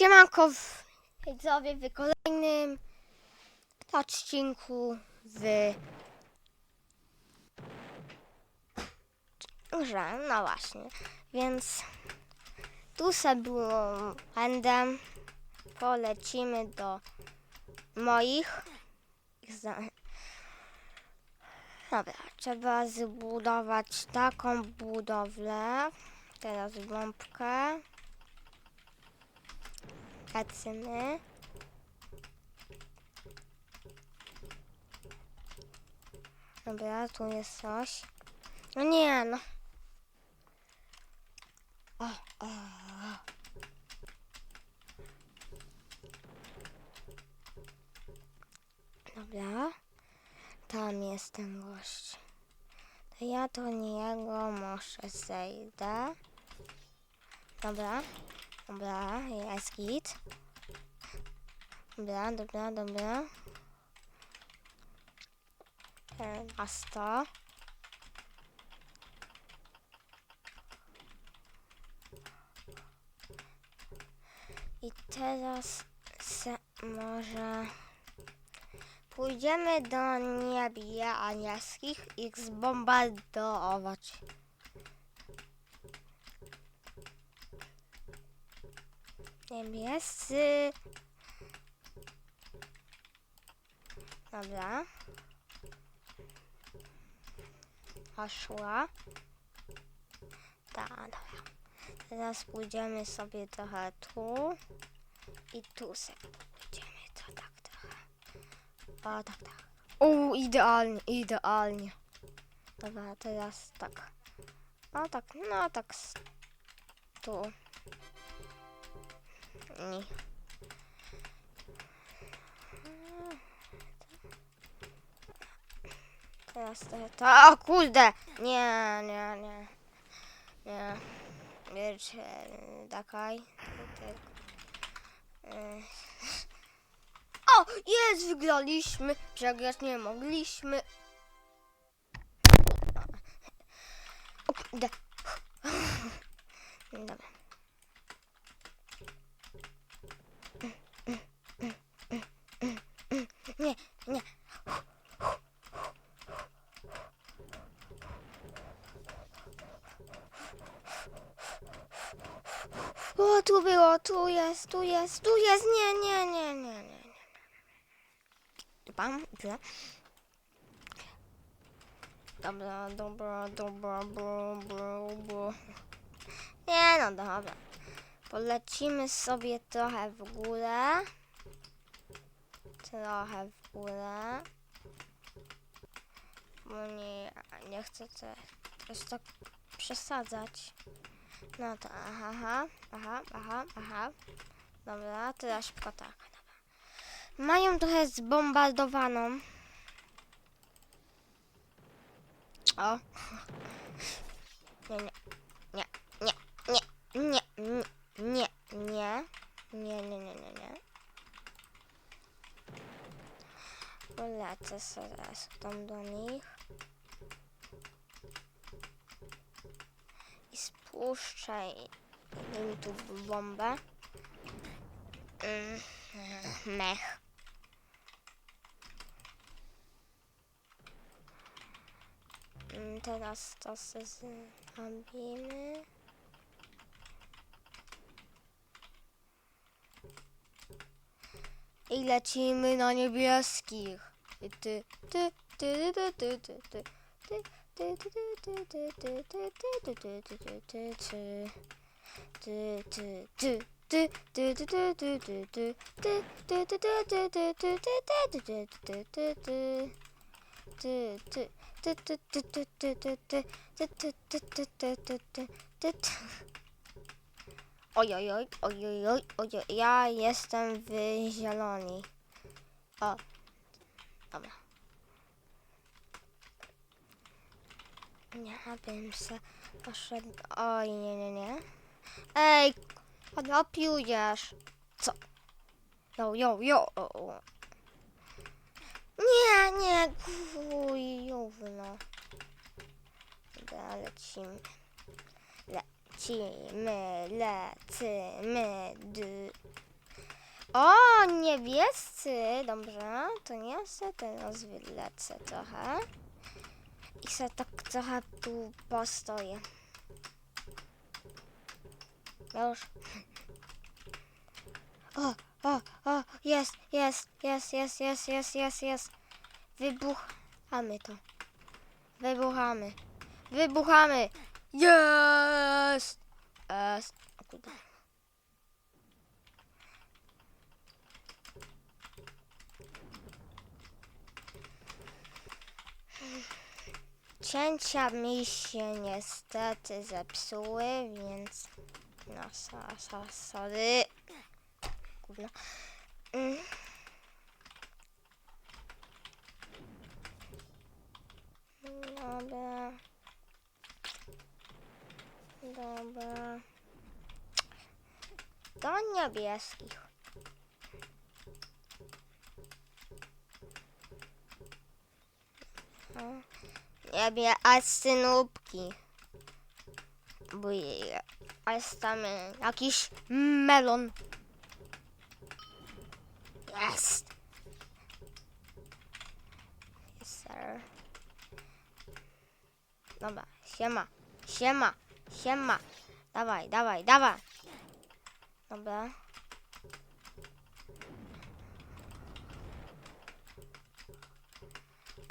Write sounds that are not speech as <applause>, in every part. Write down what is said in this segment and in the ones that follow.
Siemanko widzowie w kolejnym odcinku w grze, no właśnie, więc tu sobie będę, polecimy do moich. Dobra, trzeba zbudować taką budowlę, teraz bombkę. Kacyny. Dobra, tu jest coś. No nie, no. O, o, o. Dobra. Tam jest ten gość. To ja do niego może zejdę. Dobra. Dobra, jest git. Dobra, dobra, dobra. To. I teraz se może pójdziemy do niebieskich i zbombardować. Niebiescy. Dobra. Poszła. Tak, dobra. Teraz pójdziemy sobie trochę tu. I tu sobie pójdziemy. To tak trochę. O, tak, tak. U, idealnie, idealnie. Dobra, teraz tak. No tak, no tak. Tu. Nie. Teraz to. O kurde! Nie, nie, nie. Nie. Wiecie, takaj. O! Jest! Wygraliśmy! Przegrać nie mogliśmy. O kurde. Dobra. Nie, nie. O, tu było, tu jest, tu jest, tu jest, nie, nie, nie, nie, nie. nie. Pam, źle. Dobra, dobra, dobra, bro, bro, bro. Nie, no dobra. Polecimy sobie trochę w górę. Trochę w górę. Bo nie, nie chcę te, też tak przesadzać. No to aha, aha, aha, aha, aha. Dobra, teraz szybko tak. Dobra. Mają trochę zbombardowaną. O. Nie, nie, nie, nie, nie, nie, nie, nie, nie, nie, nie, nie, nie. Polecę sobie tam do nich. Im tu bombę. Mm, Mech. Mm, Teraz to zrobimy. I lecimy na niebieskich. Ty, ty, ty, ty, ty, ty, ty, ty. Ty, ty, ty, ty, ty, ty, ty, ty, ty, ty, ty, ty, ty, ty. Ty, ty, oj, oj, oj, oj, oj, oj, oj, ja jestem w zieloni. O, dobra. Ja bym se poszedł. Oj, nie, nie, nie. Ej, odłapiujesz. Co? Jo, jo, jo. o. Nie, nie, kujówno. Dobra, lecimy. Lecimy, lecymy, d. O, niebiescy. Dobrze, to nie se teraz wylecę trochę. I se tak trochę tu postoję. Już. O, o, o, jest, jest, jest, jest, jest, jest, jest, jest. Wybuchamy to. Wybuchamy. Wybuchamy. Jest! Jest. Cięcia mi się niestety zepsuły, więc no so, so, sorry. Gówno. Mm. Dobra. Dobra. Do niebieskich. O, Niebie, a synupki. Bo jest tam jakiś melon. Jest. Sir. Dobra, siema, siema, siema. Dawaj, dawaj, dawaj. Dobra.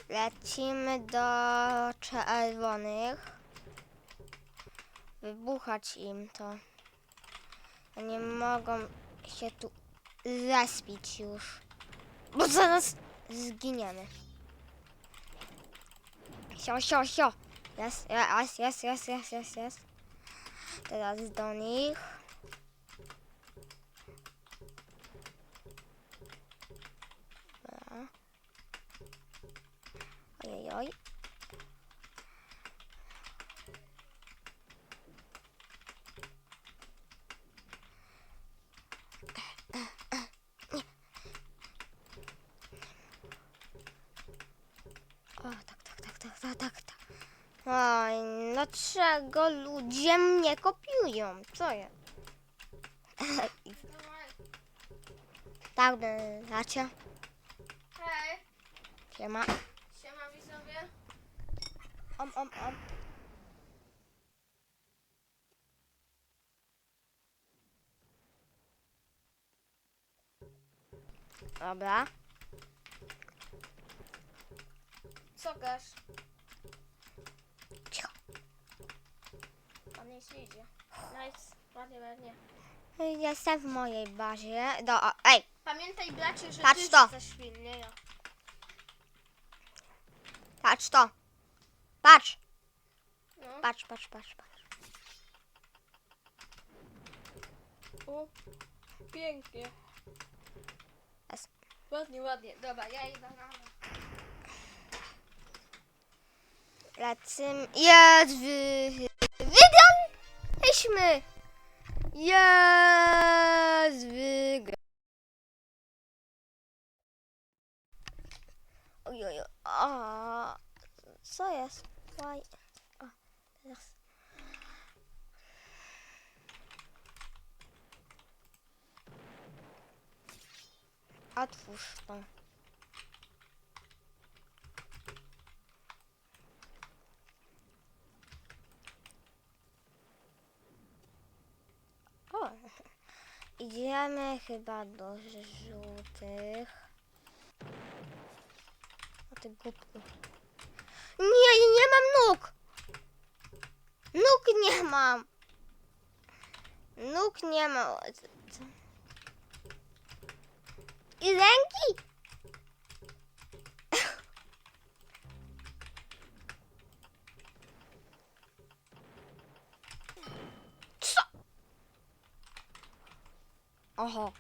Lecimy do czerwonych. Wybuchać im to. Nie mogą się tu zaspić już. Bo zaraz zginiemy. Sio, sio, sio. Jest, jest, jest, jest, jest, jest. Teraz do nich. Ojej, oj. O, tak, tak, tak, tak, tak, tak, tak. Oj, dlaczego ludzie mnie kopiują? Co jest? tak, dacie? Hej, Siema. Om, om, om. Dobra. Co gasz? Cicho. Pan nie idzie. Nice, ładnie, ładnie. Jestem w mojej bazie. Do, o, ej, Pamiętaj bracie, że Patrz ty to. nie ja. patrz to. Patrz, No. patrz, patrz, patrz, patrz. O, pięknie. Jest. Ładnie, ładnie. Dobra, ja idę na Lecimy. Jest wy... Wygraliśmy! Jest wygra... Ojoj, a co jest? Why? O, teraz. Otwórz to. O, <laughs> idziemy chyba do żółtych. O ty głupku. Ні, я не мам нук. Нук не мам. Нук не мам. Ізенький? Ага.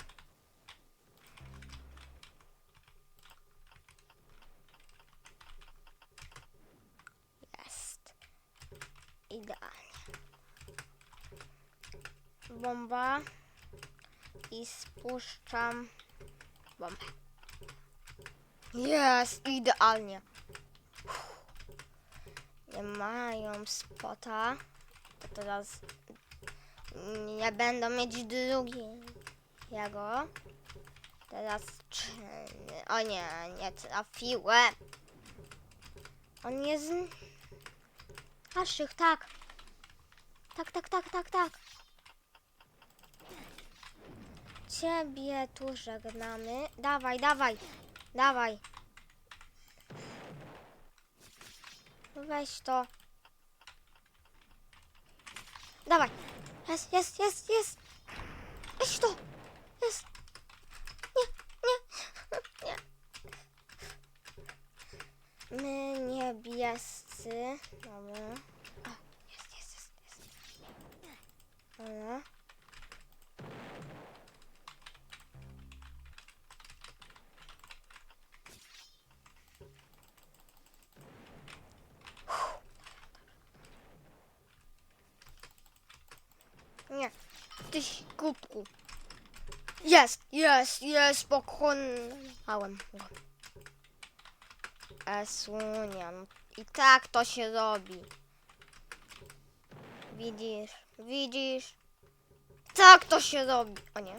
Bomba. I spuszczam bombę. Jest, idealnie. Nie mają spota. To teraz nie będą mieć drugiej. Ja go. Teraz czy... O nie, nie trafiłem. On jest... Naszych, tak. Tak, tak, tak, tak, tak. Ciebie tu żegnamy. Dawaj, dawaj, dawaj. Weź to. Dawaj. Jest, jest, jest, jest. Weź to. Jest. Nie, nie, <laughs> nie. My niebiescy. Dobra. A, jest, jest, jest, jest. Dobra. Nie, tyś kubku. Jest, jest, jest, pokonałem go. Esunia, no i tak to się robi. Widzisz, widzisz? Tak to się robi. O nie.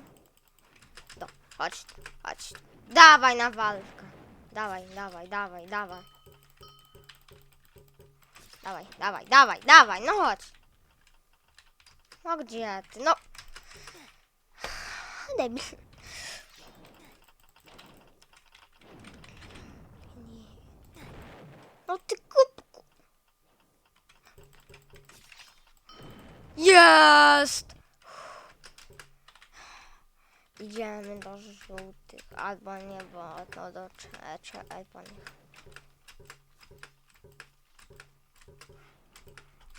Do, chodź, chodź. Dawaj na walkę. Dawaj, dawaj, dawaj, dawaj. Dawaj, dawaj, dawaj, dawaj, no chodź. No gdzie ty? No. <sighs> Debil. No ty kubku. Jest! Idziemy do żółtych, albo nie, bo to do cze- czerwonych.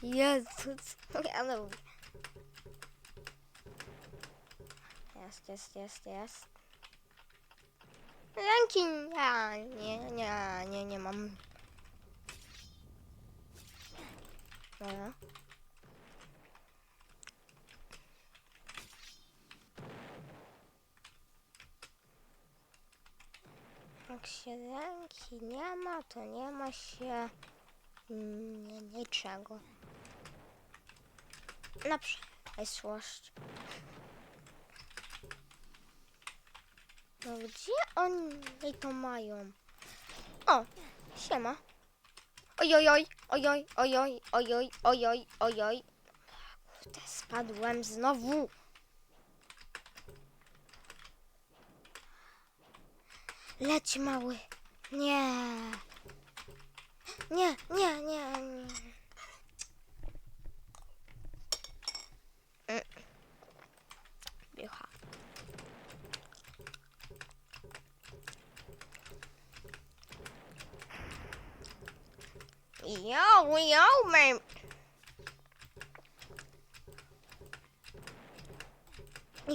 Jezus, <laughs> ja lubię. Jest, jest, jest, jest. Ręki, nie, nie, nie, nie, nie mam. Dobra. Jak się ręki nie ma, to nie ma się mm, niczego. Na przyszłość. No gdzie oni to mają? O, siema. Ojojoj, ojoj, ojoj, ojoj, ojoj, ojoj. Kurde, spadłem znowu. Leć mały. Nie. Nie, nie, nie. nie.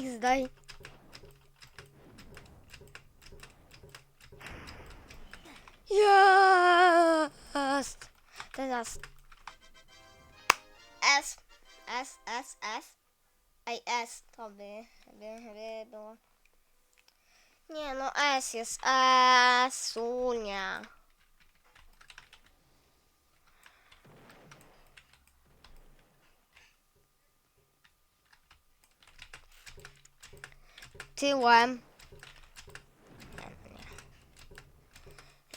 Ich zdaj. Jest! Teraz. S, S, S, S. Ej, S to by, by, by było. Nie no, S jest S, Unia. Tyłem.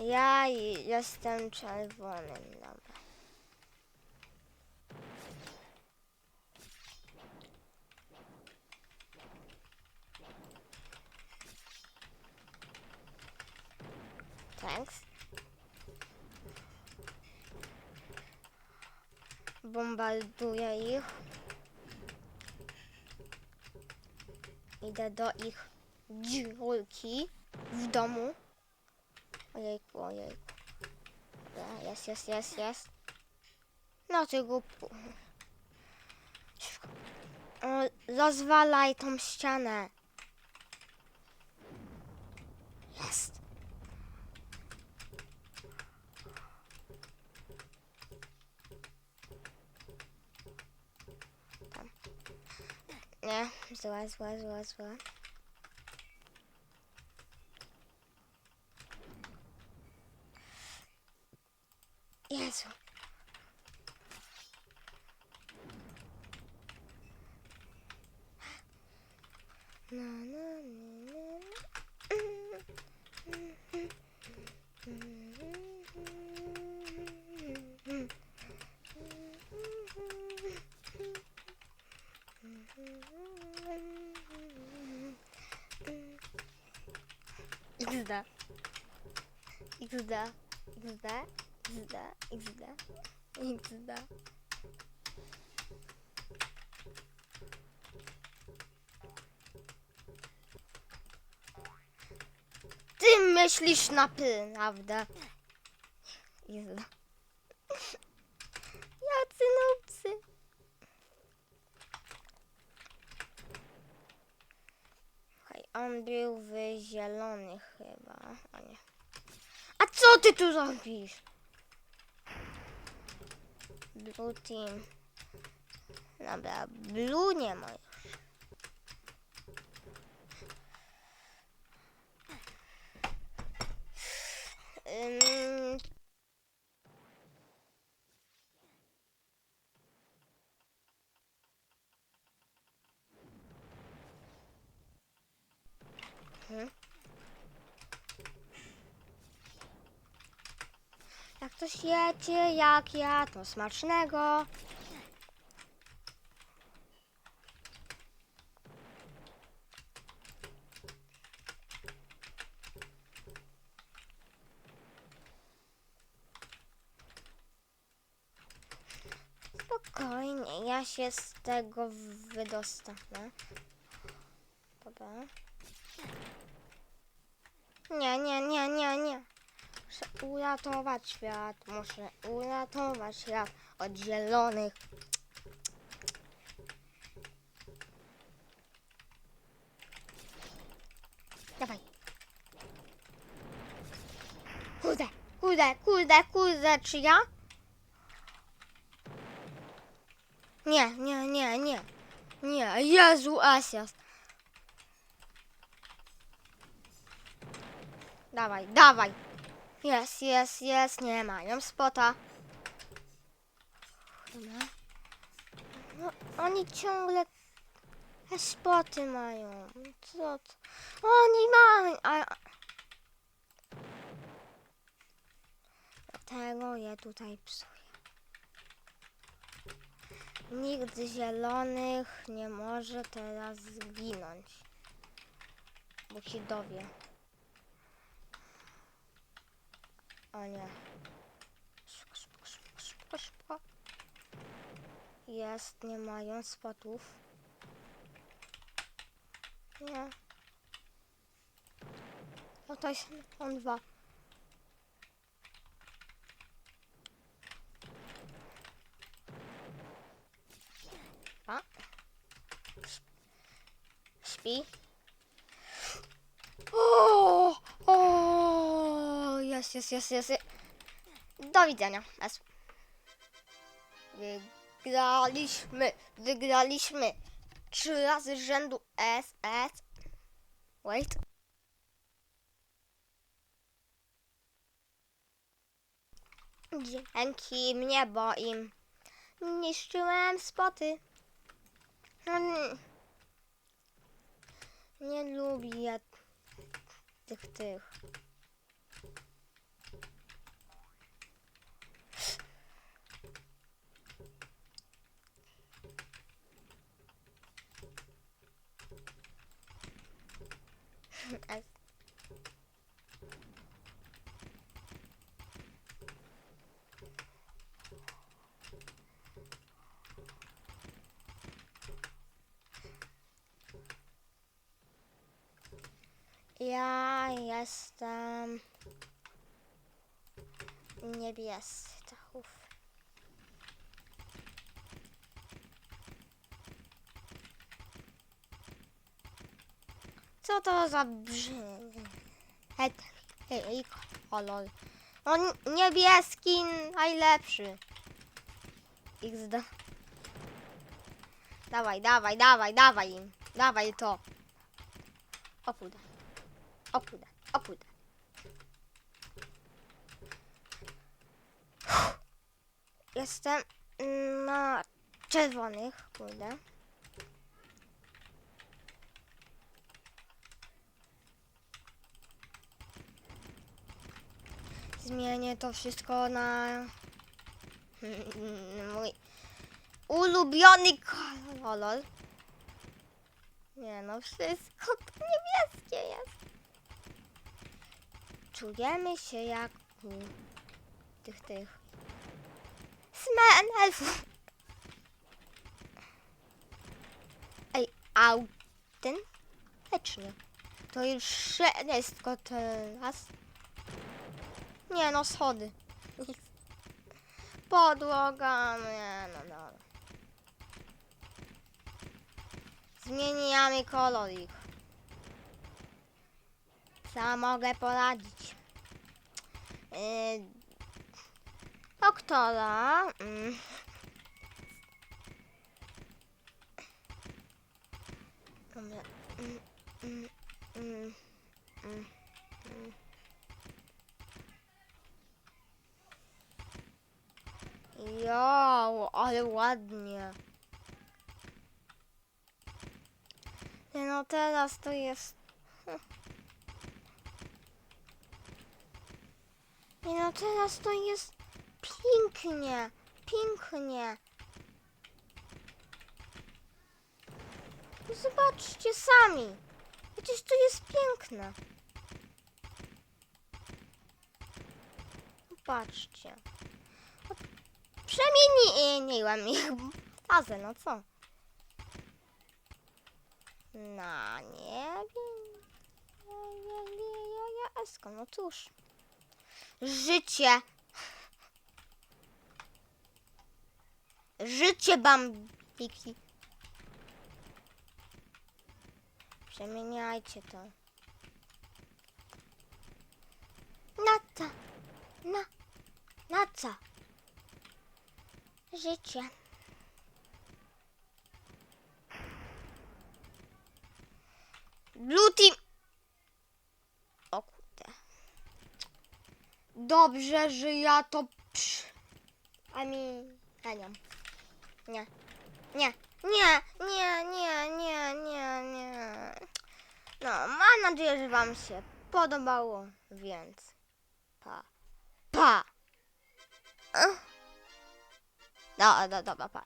Ja jestem czerwonym. Dobra. Thanks. Bombarduję ich. Idę do ich dziurki w domu. Ojejku, ojejku. Jest, jest, jest, jest. No ty. O, Rozwalaj tą ścianę. Jest. there. so zła, zła, zła. Jezu. No, no, no, no. XD. XD. XD. XD. XD. Ty myślisz naprawdę. XD. Jacy nubcy. Słuchaj, on był w zielonych chyba. O nie. A co ty tu robisz? Blue team. Dobra, blue nie ma już. Mhm. Jak coś jecie, jak ja, to smacznego. Spokojnie, ja się z tego wydostanę. Dobra. Nie, nie, nie, nie, nie. Muszę uratować świat. Muszę uratować świat od zielonych. Dawaj. Kurde, kurde, kurde, kurde, czy ja? Nie, nie, nie, nie. Nie, Jezu, Asias. Dawaj, dawaj. Jest, jest, jest, nie mają spota. No, oni ciągle te spoty mają. Co to? Oni mają. A... Dlatego je tutaj psuję. Nikt z zielonych nie może teraz zginąć. Bo się dowie. O nie. Szybko, szybko, szybko, szybko, szybko. Jest, nie mają spotów. Nie. O, to jest on dwa. A? Śpi. O, jest, jest, jest, jest. Do widzenia. Es. Wygraliśmy, wygraliśmy. Trzy razy rzędu S, S. Wait. Dzięki mnie, bo im niszczyłem spoty. Nie, nie lubię tych, tych. Es. Ja jestem niebieski. Co to za brzydki kolor? On niebieski najlepszy. XD. Dawaj, dawaj, dawaj, dawaj im. Dawaj to. O kurde. O kurde, o kurde. Jestem na czerwonych, kurde. Zmienię to wszystko na mój ulubiony kolor. Nie no, wszystko to niebieskie jest. czujemy się jak u tych tych smenelfów. Ej, autentycznie. To już wszystko teraz. Nie no, schody. Podłoga, nie no, no. Zmieniamy kolor ich. Co mogę poradzić? Yy, doktora. Mm. Dobra. Mm, mm, mm. Jo, ale ładnie. Nie no, teraz to jest... <laughs> No, teraz to jest pięknie, pięknie. Zobaczcie sami. Przecież to jest piękne. Patrzcie. Przemieniłam ich w fazę, no co? Na nie wiem. Ja, ja, no cóż. Życie. Życie bambiki. Przemieniajcie to. Na co? Na, na co? Życie. Blue team. O kurde. Dobrze, że ja to przy... A mi... Ja nie. Nie. Nie. Nie, nie, nie, nie, nie, nie. No, mam nadzieję, że wam się podobało, więc pa. Pa. Ech. No, no, dobra, pa.